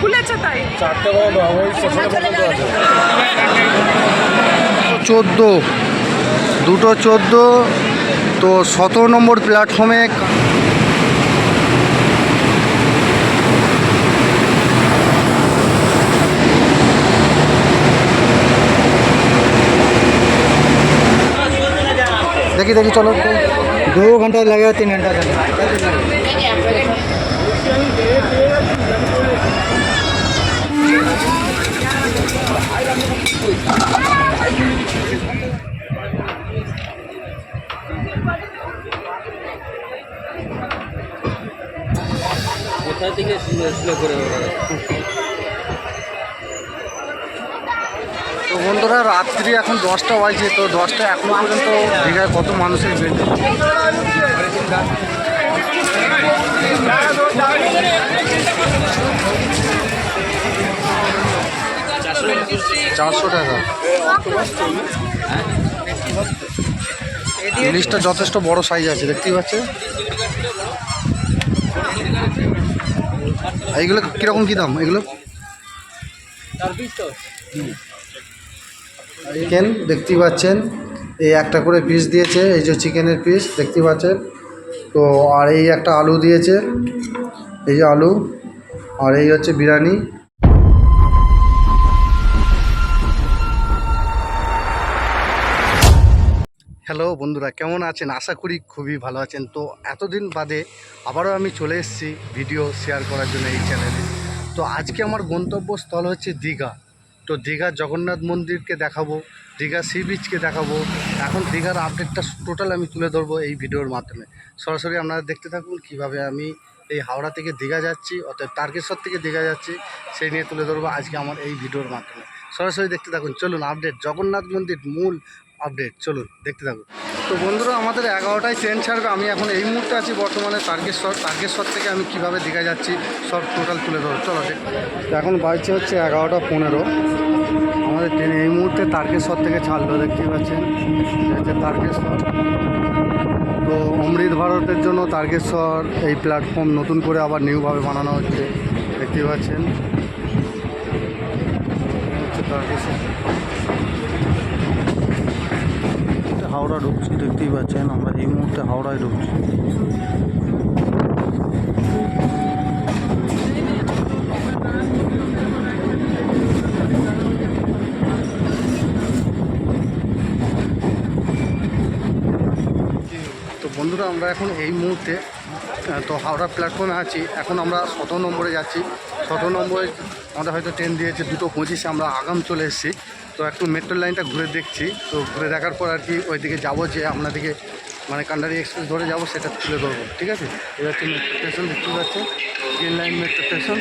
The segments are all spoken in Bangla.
খুলেছে তাই। আছে। চোদ্দ দুটো চোদ্দ তো সতেরো নম্বর প্ল্যাটফর্মে দেখি দেখি চলো দু ঘণ্টা লাগে তিন ঘণ্টা কোথা থেকে স্লো করে বন্ধুরা, রাত্রি এখন দশটা বাজছে, তো দশটা এখনও পর্যন্ত দীঘায় কত মানুষের ভিড়? চারশো টাকা। জিনিসটা যথেষ্ট বড় সাইজ আছে, দেখতেই পাচ্ছে এইগুলো কীরকম কী দাম? এগুলো? চিকেন দেখতেই পাচ্ছেন। এই একটা করে পিস দিয়েছে, এই যে চিকেনের পিস দেখতেই পাচ্ছেন। তো, আর এই একটা আলু দিয়েছে, এই যে আলু, আর এই হচ্ছে বিরিয়ানি। হ্যালো বন্ধুরা, কেমন আছেন? আশা করি খুবই ভালো আছেন। তো, এতদিন বাদে আবারও আমি চলে এসেছি ভিডিও শেয়ার করার জন্য এই চ্যানেলে তো, আজকে আমার গন্তব্যস্থল হচ্ছে দীঘা। তো দীঘার জগন্নাথ মন্দিরকে দেখাবো, দীঘা সি বিচকে দেখাবো। এখন দীঘার আপডেটটা টোটাল আমি তুলে ধরবো এই ভিডিওর মাধ্যমে। সরাসরি আপনারা দেখতে থাকুন কীভাবে আমি এই হাওড়া থেকে দীঘা যাচ্ছি অর্থাৎ তারকেশ্বর থেকে দীঘা যাচ্ছি, সেই নিয়ে তুলে ধরবো আজকে আমার এই ভিডিওর মাধ্যমে। সরাসরি দেখতে থাকুন, চলুন আপডেট জগন্নাথ মন্দির মূল আপডেট চলুন, দেখতে থাকুন। তো বন্ধুরা, আমাদের এগারোটায় ট্রেন ছাড়বে। আমি এখন এই মুহূর্তে আছি বর্তমানে তারকেশ্বর। তারকেশ্বর থেকে আমি কীভাবে দীঘা যাচ্ছি, সব টোটাল তুলে ধরো চলো এখন বাজছে হচ্ছে এগারোটা পনেরো। আমাদের ট্রেন এই মুহূর্তে তারকেশ্বর থেকে ছাড়লো, দেখতেই পাচ্ছেন। হচ্ছে তারকেশ্বর। তো অমৃত ভারতের জন্য তারকেশ্বর এই প্ল্যাটফর্ম নতুন করে আবার নিউভাবে বানানো হচ্ছে। দেখতেই পাচ্ছেন। তারকেশ্বর। হাওড়া ঢুকছি, দেখতেই পাচ্ছেন আমরা এই মুহূর্তে হাওড়ায় ঢুকছি। তো বন্ধুরা, আমরা এখন এই মুহূর্তে তো হাওড়া প্ল্যাটফর্মে আছি। এখন আমরা সতেরো নম্বরে যাচ্ছি। সতেরো নম্বরে আমাদের হয়তো ট্রেন দিয়েছে দুটো পঁচিশে, আমরা আগাম চলে এসেছি। তো একটু মেট্রো লাইনটা ঘুরে দেখছি। তো ঘুরে দেখার পর আর কি ওইদিকে যাব যে আপনার দিকে মানে কান্ডারি এক্সপ্রেস ধরে যাব, সেটা তুলে ধরবো, ঠিক আছে? এবার হচ্ছে মেট্রো স্টেশন দেখতে পাচ্ছে গ্রিন লাইন মেট্রো স্টেশন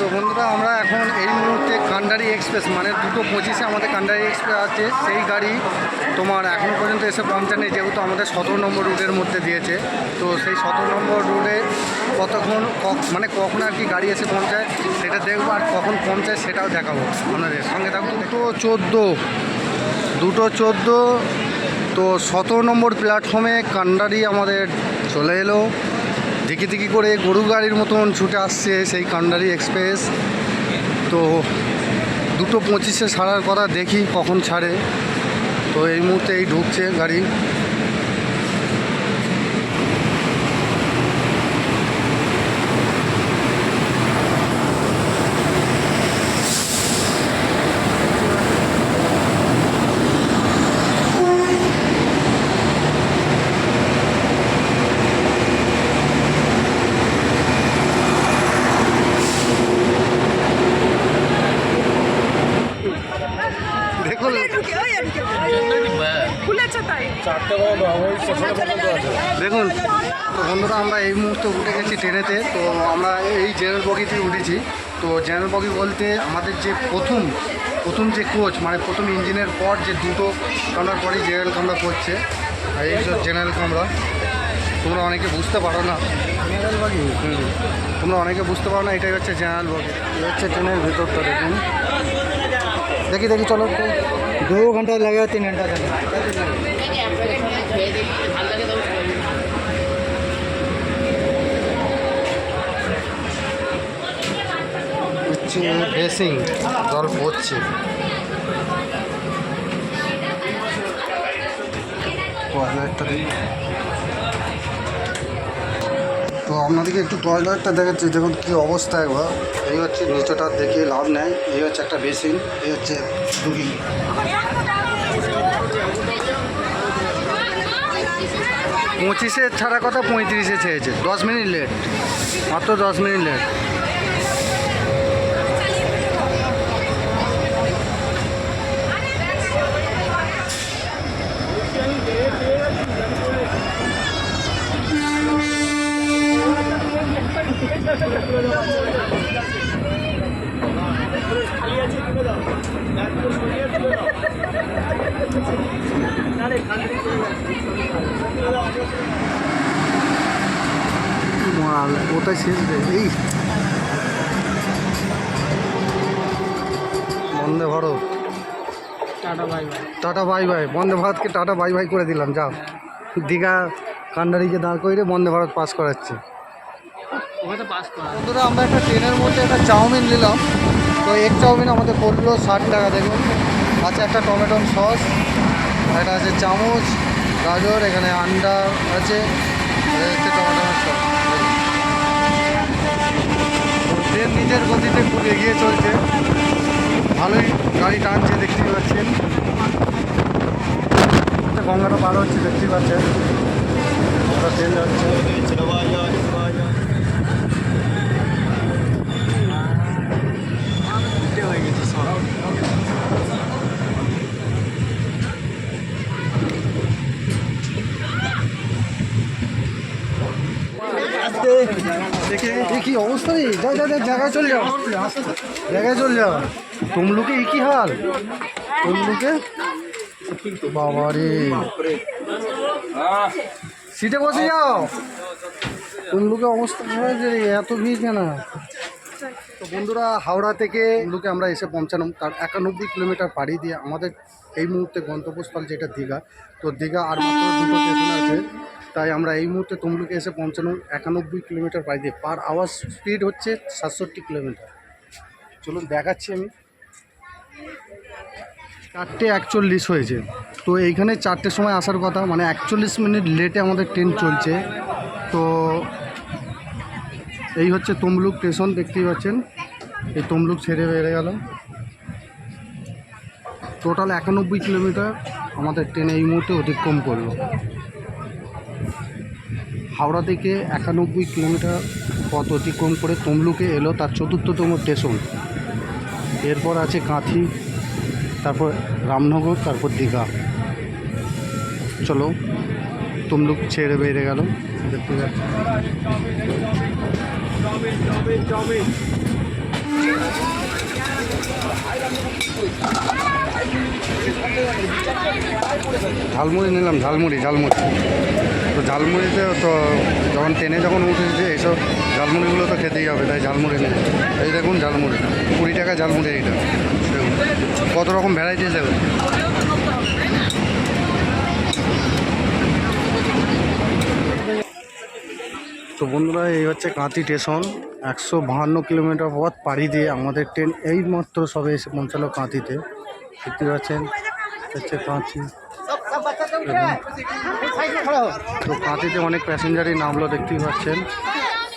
তো বন্ধুরা, আমরা এখন এই মুহূর্তে কান্ডারি এক্সপ্রেস মানে দুটো পঁচিশে আমাদের কান্ডারি এক্সপ্রেস আছে, সেই গাড়ি তোমার এখনও পর্যন্ত এসে পৌঁছায়নি যেহেতু আমাদের সতেরো নম্বর রুটের মধ্যে দিয়েছে, তো সেই সতেরো নম্বর রুটে কতক্ষণ মানে কখন আর কি গাড়ি এসে পৌঁছায়, সেটা দেখব, আর কখন পৌঁছায় সেটাও দেখাবো আপনাদের সঙ্গে। থাকুন দুটো চোদ্দ দুটো চোদ্দ, তো সতেরো নম্বর প্ল্যাটফর্মে কান্ডারি আমাদের চলে এলো। দিকি দেখি করে গরু গাড়ির মতন ছুটে আসছে সেই কান্ডারি এক্সপ্রেস। তো দুটো পঁচিশে ছাড়ার কথা দেখি কখন ছাড়ে। তো এই মুহূর্তে এই ঢুকছে গাড়ি দেখুন ঢুকে ওই ঢুকে খুলেছে তাই চারটে পর্যন্ত ওই স্টেশনে পর্যন্ত আছে দেখুন তো বন্ধুরা আমরা এই মুহূর্তে উঠে গেছি ট্রেনেতে তো আমরা এই জেনারেল বগিতে উঠেছি। তো জেনারেল বগি বলতে আমাদের যে প্রথম প্রথম যে কোচ মানে প্রথম ইঞ্জিনের পর যে দুটো কামরার পরেই জেনারেল কামরা করছে আর এই সব জেনারেল কামরা তোমরা অনেকে বুঝতে পারো না। জেনারেল বগি তোমরা অনেকে বুঝতে পারো না এটাই হচ্ছে জেনারেল বগি হচ্ছে ট্রেনের ভেতরটা দেখুন। দেখি দেখি চলো দু ঘণ্টা লাগে তিন ঘণ্টা হচ্ছে বেসিং জল পড়ছে তো আপনাদেরকে একটু টয়লেটটা দেখাচ্ছি, দেখুন কী অবস্থা একবার। এই হচ্ছে নিচটা দেখে লাভ নেয় এই হচ্ছে একটা বেসিন এই হচ্ছে রুগী পঁচিশে ছাড়া কথা পঁয়ত্রিশে চেয়েছে দশ মিনিট লেট মাত্র দশ মিনিট লেট মাল ওটাই শেষ রে এই। বন্দে ভারত। টাটা ভাই ভাই টাটা বাই বাই। বন্দে ভারতকে টাটা বাই বাই করে দিলাম যাও। দীঘা কান্ডারিকে দাঁড় করে বন্দে ভারত পাস করাচ্ছে। বন্ধুরা, আমরা একটা ট্রেনের মধ্যে একটা চাউমিন নিলাম। তো এক চাউমিন আমাদের পড়ল ষাট টাকা, দেখুন। আছে একটা টমেটো সস একটা আছে চামচ, গাজর, এখানে আন্ডা আছে টমেটো সস। ট্রেন নিজের গতিতে খুব এগিয়ে চলছে। ভালোই গাড়ি টানছে, দেখতেই পাচ্ছেন। গঙ্গাটা পার হচ্ছে, দেখতেই পাচ্ছেন। ট্রেন যাচ্ছে। কি অবস্থা রে? যা জায়গায় চলে যাও জায়গায় চলে যাও তমলুকে কি হাল? তমলুকে? বাবা রে। সিটে বসে যাও। তমলুকে অবস্থা যে এত ভিড় কেন? তো বন্ধুরা, হাওড়া থেকে তমলুকে আমরা এসে পৌঁছালাম, তার একানব্বই কিলোমিটার পাড়ি দিয়ে আমাদের এই মুহূর্তে গন্তব্যস্থল যেটা দীঘা। তো দীঘা আর মাত্র দুটো স্টেশন আছে। তাই আমরা এই মুহূর্তে তমলুকে এসে পৌঁছালাম একানব্বই কিলোমিটার পাড়ি দিয়ে। পার আওয়ার স্পিড হচ্ছে সাতষট্টি কিলোমিটার। চলুন দেখাচ্ছি আমি। চারটে একচল্লিশ হয়েছে। তো এইখানে চারটের সময় আসার কথা মানে একচল্লিশ মিনিট লেটে আমাদের ট্রেন চলছে। তো এই হচ্ছে তমলুক স্টেশন দেখতেই পাচ্ছেন। এই তমলুক ছেড়ে বেড়ে গেল। টোটাল একানব্বই কিলোমিটার আমাদের ট্রেন এই মুহূর্তে অতিক্রম করল। হাওড়া থেকে একানব্বই কিলোমিটার পথ অতিক্রম করে তমলুকে এলো তার চতুর্থতম স্টেশন। এরপর আছে কাঁথি, তারপর রামনগর, তারপর দীঘা। চলো, তমলুক ছেড়ে বেড়ে গেল। দেখতে পাচ্ছি ঝালমুড়ি নিলাম, ঝালমুড়ি ঝালমুড়ি। তো ঝালমুড়িতে তো যখন ট্রেনে যখন উঠেছে, এইসব ঝালমুড়িগুলো তো খেতেই হবে, তাই ঝালমুড়ি নেই এই দেখুন ঝালমুড়ি, কুড়ি টাকা ঝালমুড়ি এইটা কত রকম ভ্যারাইটিস দেখুন তো বন্ধুরা, এই হচ্ছে কাঁথি স্টেশন। একশো বাহান্ন কিলোমিটার পথ পাড়ি দিয়ে আমাদের ট্রেন এই মাত্র সবে এসে পৌঁছালো কাঁথিতে। দেখতে পাচ্ছেন, হচ্ছে কাঁথি। তো কাঁথিতে অনেক প্যাসেঞ্জারই নামলো, দেখতেই পাচ্ছেন।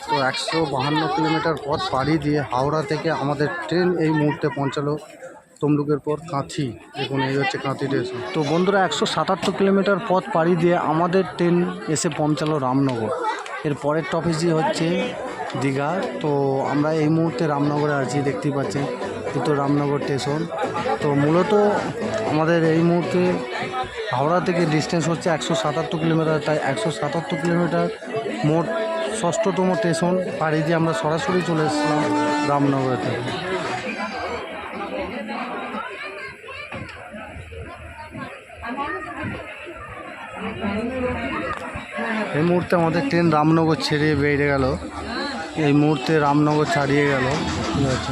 তো একশো বাহান্ন কিলোমিটার পথ পাড়ি দিয়ে হাওড়া থেকে আমাদের ট্রেন এই মুহূর্তে পৌঁছালো তমলুকের পর কাঁথি। দেখুন, এই হচ্ছে কাঁথি স্টেশন। তো বন্ধুরা, একশো সাতাত্তর কিলোমিটার পথ পাড়ি দিয়ে আমাদের ট্রেন এসে পৌঁছালো রামনগর। এর পরের টপিসই হচ্ছে দীঘা। তো আমরা এই মুহূর্তে রামনগরে আছি, দেখতেই পাচ্ছেন। কিন্তু রামনগর স্টেশন তো মূলত আমাদের এই মুহূর্তে হাওড়া থেকে ডিস্টেন্স হচ্ছে একশো সাতাত্তর কিলোমিটার। তাই একশো সাতাত্তর কিলোমিটার মোট ষষ্ঠতম স্টেশন পাড়ি দিয়ে আমরা সরাসরি চলে এসেছিলাম রামনগর থেকে। এই মুহূর্তে আমাদের ট্রেন রামনগর ছেড়ে বেড়ে গেল। এই মুহূর্তে রামনগর ছাড়িয়ে গেল। ঠিক আছে।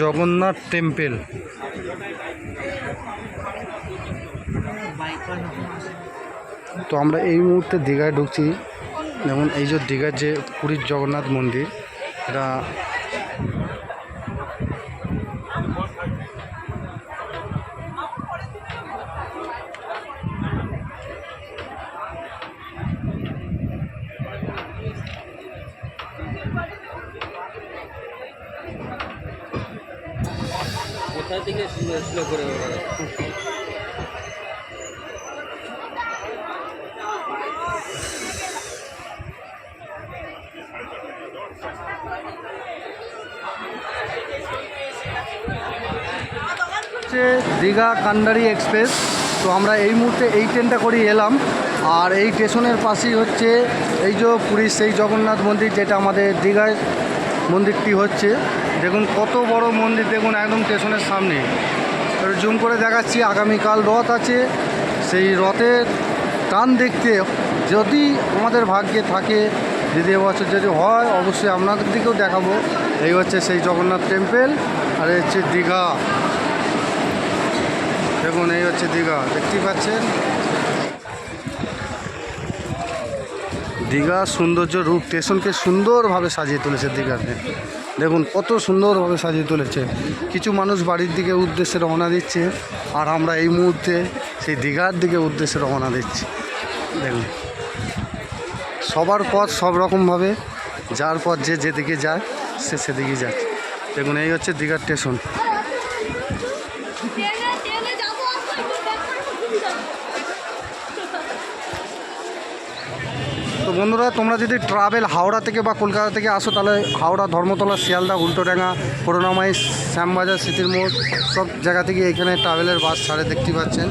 জগন্নাথ টেম্পেল। তো আমরা এই মুহূর্তে দীঘায় ঢুকছি। যেমন এই যে দীঘার যে পুরীর জগন্নাথ মন্দির, এটা হচ্ছে দীঘা কান্ডারি এক্সপ্রেস। তো আমরা এই মুহূর্তে এই ট্রেনটা করেই এলাম। আর এই স্টেশনের পাশেই হচ্ছে এই যে পুরীর সেই জগন্নাথ মন্দির, যেটা আমাদের দীঘায় মন্দিরটি হচ্ছে। দেখুন কত বড় মন্দির, দেখুন একদম স্টেশনের সামনে। জুম করে দেখাচ্ছি, আগামীকাল রথ আছে। সেই রথের টান দেখতে যদি আমাদের ভাগ্যে থাকে, যদি এবছর যদি হয়, অবশ্যই আপনাদের দিকেও দেখাবো। এই হচ্ছে সেই জগন্নাথ টেম্পেল আর এই হচ্ছে দীঘা। দেখুন, এই হচ্ছে দীঘা, দেখতেই পাচ্ছেন? দীঘা সৌন্দর্য রূপ স্টেশনকে সুন্দরভাবে সাজিয়ে তুলেছে দীঘাতে দেখুন, কত সুন্দরভাবে সাজিয়ে তুলেছে। কিছু মানুষ বাড়ির দিকে উদ্দেশ্যে রওনা দিচ্ছে, আর আমরা এই মুহূর্তে সেই দীঘার দিকে উদ্দেশ্যে রওনা দিচ্ছি। দেখুন, সবার পথ সব রকমভাবে, যার পথ যে যেদিকে যায়, সে সেদিকে যায় দেখুন, এই হচ্ছে দীঘার স্টেশন ট্রেনে ট্রেনে যাব আসব একটু ব্যাক করে ঘুরে যাব তো বন্ধুরা, তোমরা যদি ট্রাভেল হাওড়া থেকে বা কলকাতা থেকে আসো, তাহলে হাওড়া, ধর্মতলা, শিয়ালদা, উল্টোডাঙ্গা করোনামাই শ্যামবাজার স্মৃতির মোড়, সব জায়গা থেকে এখানে ট্রাভেলের বাস ছাড়ে দেখতে পাচ্ছেন।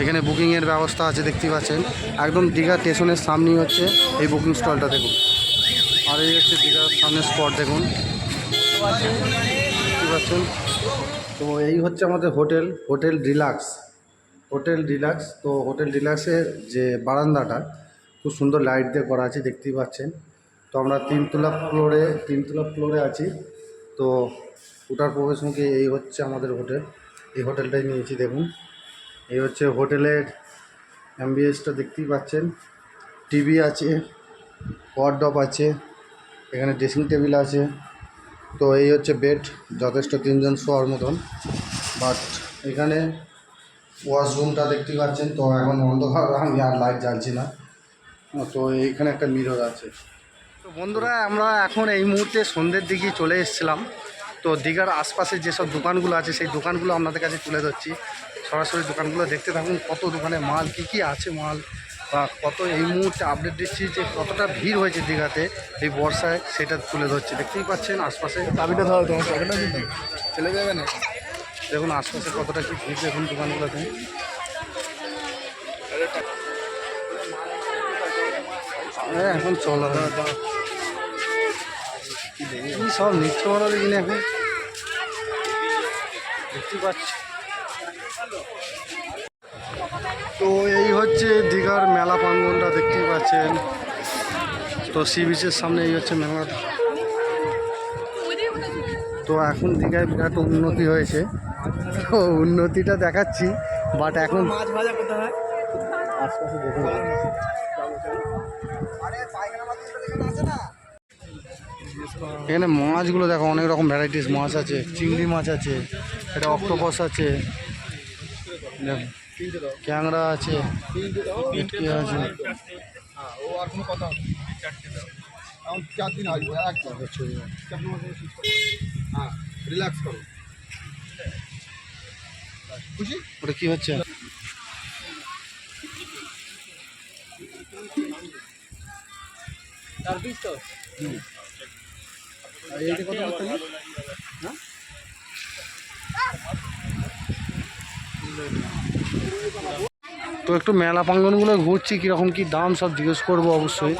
এখানে বুকিংয়ের ব্যবস্থা আছে দেখতে পাচ্ছেন। একদম দীঘা স্টেশনের সামনেই হচ্ছে এই বুকিং স্টলটা দেখুন। আর এই হচ্ছে দীঘার সামনে স্পট দেখুন। দেখতে পাচ্ছেন? তো এই হচ্ছে আমাদের hotel hotel deluxe. Hotel deluxe, তো হোটেল ডিলাক্সের যে বারান্দাটা খুব সুন্দর লাইট দিয়ে করা আছে, দেখতেই পাচ্ছেন। তো আমরা তিনতলা ফ্লোরে তিনতলা ফ্লোরে আছি। তো ওটার প্রবেশমুখী এই হচ্ছে আমাদের হোটেল এই হোটেলটাই নিয়েছি, দেখুন। এই হচ্ছে হোটেলের অ্যাম্বিয়েন্সটা দেখতেই পাচ্ছেন। টিভি আছে ওয়ার্ডপ আছে, এখানে ড্রেসিং টেবিল আছে। তো এই হচ্ছে বেড যথেষ্ট তিনজন শোয়ার মতন। বাট এখানে ওয়াশরুমটা দেখতে পাচ্ছেন। তো এখন অন্ধকার, আমি আর লাইট জ্বালছি না। তো এইখানে একটা মিরর আছে। তো বন্ধুরা আমরা এখন এই মুহূর্তে সন্ধ্যের দিকে চলে এসেছিলাম। তো দীঘার আশপাশে যেসব দোকানগুলো আছে সেই দোকানগুলো আপনাদের কাছে তুলে ধরছি। সরাসরি দোকানগুলো দেখতে থাকুন কত দোকানে মাল কী কী আছে মাল বা কত এই মুহূর্তে আপডেট দিচ্ছি যে কতটা ভিড় হয়েছে দীঘাতে এই বর্ষায় সেটা তুলে ধরছি। দেখতেই পাচ্ছেন আশপাশে চাবিটা ধরো তোমার চাবিটা চলে যাবে না? দেখুন আশপাশে কতটা কি ভিড় দেখুন দোকানগুলোতে। এখন চল কি সব নিচ্ছে বলো দেখি না এখন? দেখতে পাচ্ছি। তো এই হচ্ছে দীঘার মেলা প্রাঙ্গনটা দেখতেই পাচ্ছেন। তো সি বিচের সামনে এই হচ্ছে মেলা তো এখন দীঘায় বিরাট উন্নতি হয়েছে। তো উন্নতিটা দেখাচ্ছি বাট এখন মাছ ভাজা কোথায়? আশপাশে দেখুন। এখানে মাছগুলো দেখো অনেক রকম ভ্যারাইটিস মাছ আছে। চিংড়ি মাছ আছে এটা অক্টোপাস আছে দেখো, ক্যাংড়া আছে আছে? ও আর কোনো কথা হবে এখন চার দিন আসব একদম হ্যাঁ রিল্যাক্স করো খুশি ওটা কি হচ্ছে করতে তো একটু মেলা প্রাঙ্গনগুলো ঘুরছি কীরকম কী দাম সব জিজ্ঞেস করব অবশ্যই।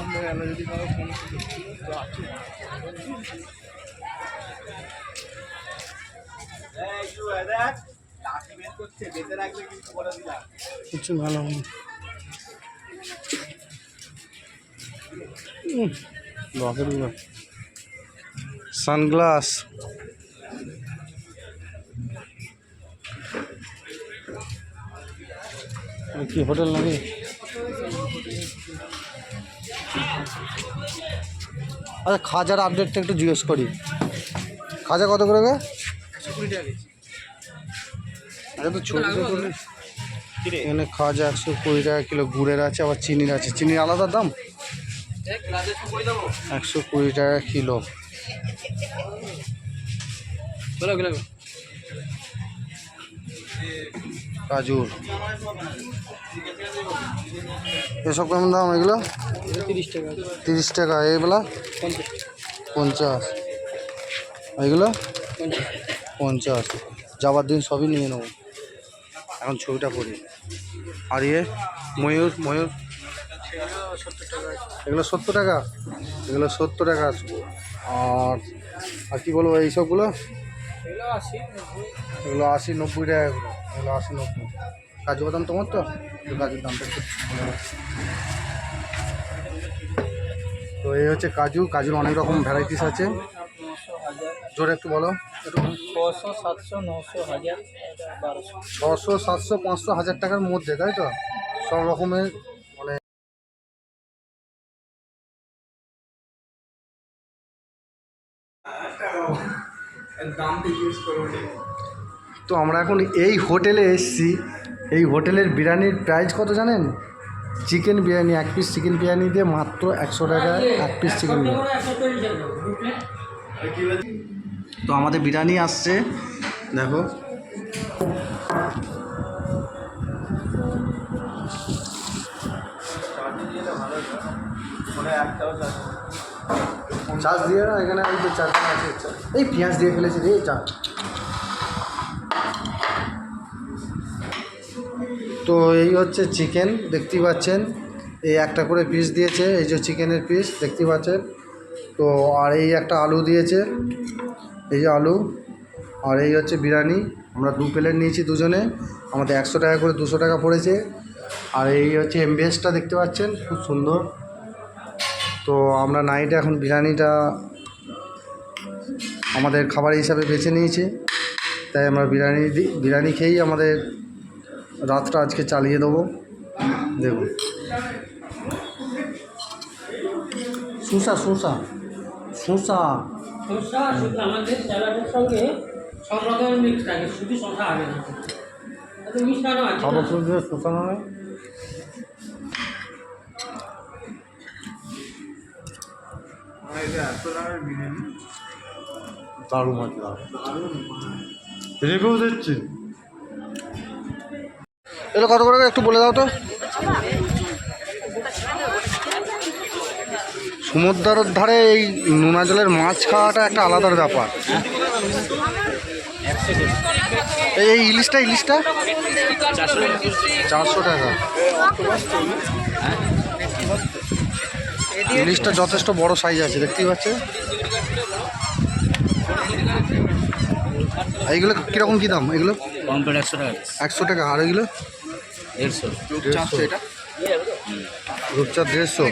ভালো। সানগ্লাস। কি হোটেল নাকি? আচ্ছা খাজার আপডেটটা একটু জিজ্ঞেস করি। খাজা কত করে আচ্ছা, এখানে খাজা একশো কুড়ি টাকা কিলো গুড়ের আছে, আবার চিনির আছে। চিনির আলাদা দাম? একশো কুড়ি টাকা কিলো। কাজুর। এসব কেমন দাম এগুলো? তিরিশ টাকা। টাকা পঞ্চাশ। এগুলো? পঞ্চাশ। যাবার দিন সবই নিয়ে নেব। এখন ছবিটা করি আর ইয়ে ময়ূর ময়ূর। এগুলো সত্তর টাকা। এগুলো সত্তর টাকা। আর আর কি বলব এই সবগুলো? এগুলো আশি নব্বই টাকা এগুলো। এগুলো আশি নব্বই। কাজু বাদাম তোমার তো? কাজুর দামটা একটু তো এই হচ্ছে কাজু। কাজুর অনেক রকম ভ্যারাইটিস আছে। জোরে একটু বলো। ছশো সাতশো নশো হাজার ছশো সাতশো পাঁচশো হাজার টাকার মধ্যে তাই তো? সব রকমের তো আমরা এখন এই হোটেলে এসেছি। এই হোটেলের বিরিয়ানির প্রাইস কত জানেন? চিকেন বিরিয়ানি এক পিস চিকেন বিরিয়ানি দিয়ে মাত্র একশো টাকা এক পিস চিকেন বিরিয়ানি। তো আমাদের বিরিয়ানি আসছে। দেখো। চার্জ দিয়ে না, এখানে ওই তো চারটা আছে, এই পেঁয়াজ দিয়ে ফেলেছি রে চা তো এই হচ্ছে চিকেন, দেখতেই পাচ্ছেন। এই একটা করে পিস দিয়েছে, এই যে চিকেনের পিস দেখতেই পাচ্ছেন। তো আর এই একটা আলু দিয়েছে, এই যে আলু। আর এই হচ্ছে বিরিয়ানি, আমরা দু প্লেট নিয়েছি দুজনে। আমাদের একশো টাকা করে দুশো টাকা পড়েছে। আর এই হচ্ছে এমবিএসটা দেখতে পাচ্ছেন, খুব সুন্দর। তো আমরা নাইটে এখন বিরিয়ানিটা আমাদের খাবার হিসাবে বেছে নিয়েছি। তাই আমরা বিরিয়ানি বিরিয়ানি খেয়েই আমাদের রাতটা আজকে চালিয়ে দেবো। দেখুন। সুসা সুসা সুসা। শসা শুধু আমাদের স্যালাডের সঙ্গে সব রকমের মিক্স থাকে শুধু শসা হবে না। আছে নয় দারুণ আছে রেখেও দিচ্ছি এগুলো কত করে একটু বলে দাও তো। সমুদ্রের ধারে এই নোনা জলের মাছ খাওয়াটা একটা আলাদার ব্যাপার। এই এই ইলিশটা ইলিশটা? চারশো টাকা। ইলিশটা যথেষ্ট বড় সাইজ আছে দেখতেই পাচ্ছে এইগুলো কীরকম কী দাম? এগুলো? কমপ্লিট একশো টাকা একশো টাকা। আর এগুলো? দেড়শো। চারশো এটা? রূপচাঁদ দেড়শো।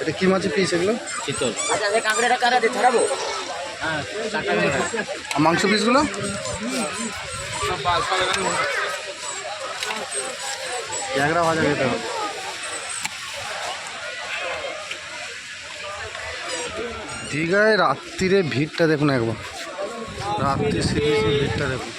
এটা কী মাছের পিস এগুলো? আর মাংস পিসগুলো ট্যাংরা ভাজা খেতে হবে। দীঘায় রাত্রিরে ভিড়টা দেখুন একবার। রাত্রি সিরিয়াসলি ভিড়টা দেখুন।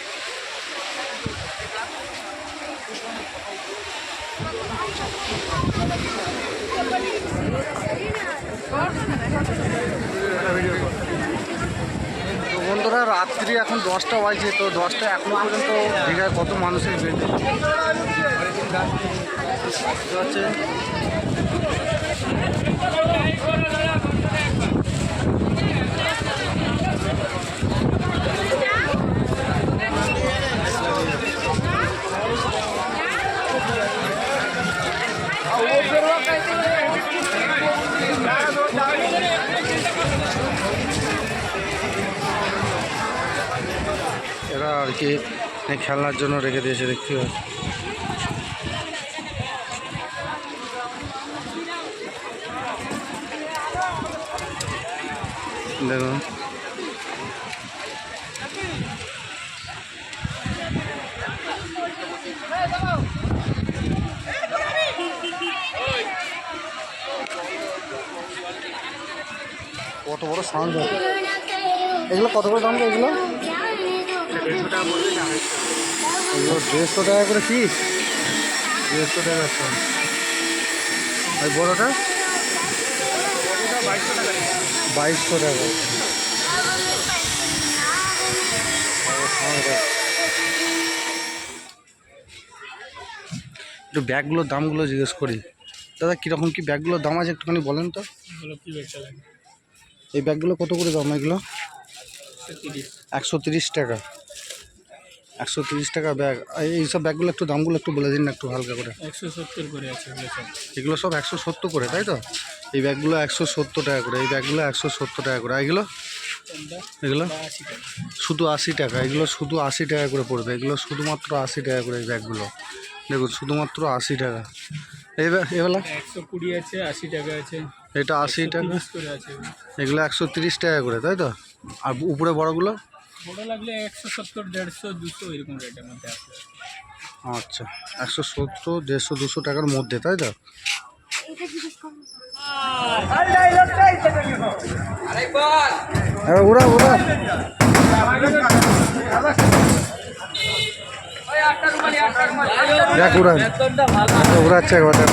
বন্ধুরা, রাত্রি এখন দশটা বাজছে, তো দশটা এখনও পর্যন্ত দীঘায় কত মানুষের ভিড়? আর কি খেলনার জন্য রেখে দিয়েছে, দেখতে পাচ্ছি। কত বড় সাউন্ড এগুলো কত বড় দাম এগুলো? দেড়শো টাকা করে পিস দেড়শো টাকা আর বড়োটা? বাইশশো টাকা। একটু ব্যাগগুলোর দামগুলো জিজ্ঞেস করি। দাদা কীরকম কি ব্যাগগুলোর দাম আছে একটুখানি বলেন তো। এই ব্যাগগুলো কত করে দাম এগুলো? একশো তিরিশ টাকা। একশো তিরিশ টাকা ব্যাগ। এইসব ব্যাগগুলো একটু দামগুলো একটু বলে দিন না একটু হালকা করে। একশো সত্তর করে আছে এগুলো সব। একশো সত্তর করে তাই তো? এই ব্যাগগুলো একশো সত্তর টাকা করে এই ব্যাগগুলো একশো সত্তর টাকা করে। এগুলো? এগুলো? শুধু আশি টাকা এগুলো শুধু আশি টাকা করে পড়বে। এগুলো শুধুমাত্র আশি টাকা করে এই ব্যাগগুলো। দেখুন শুধুমাত্র আশি টাকা। এই ব্যাগ এগুলো একশো কুড়ি আছে আশি টাকা আছে। এটা আশি টাকা। এগুলো একশো তিরিশ টাকা করে তাই তো? আর উপরে বড়গুলো? বড় লাগলে একশো সত্তর দেড়শো দুশো এরকম রেটের মধ্যে আছে আচ্ছা একশো সত্তর দেড়শো দুশো টাকার মধ্যে তাই তো? হ্যাঁ ওরা ওরা। দেখ একবার দেখ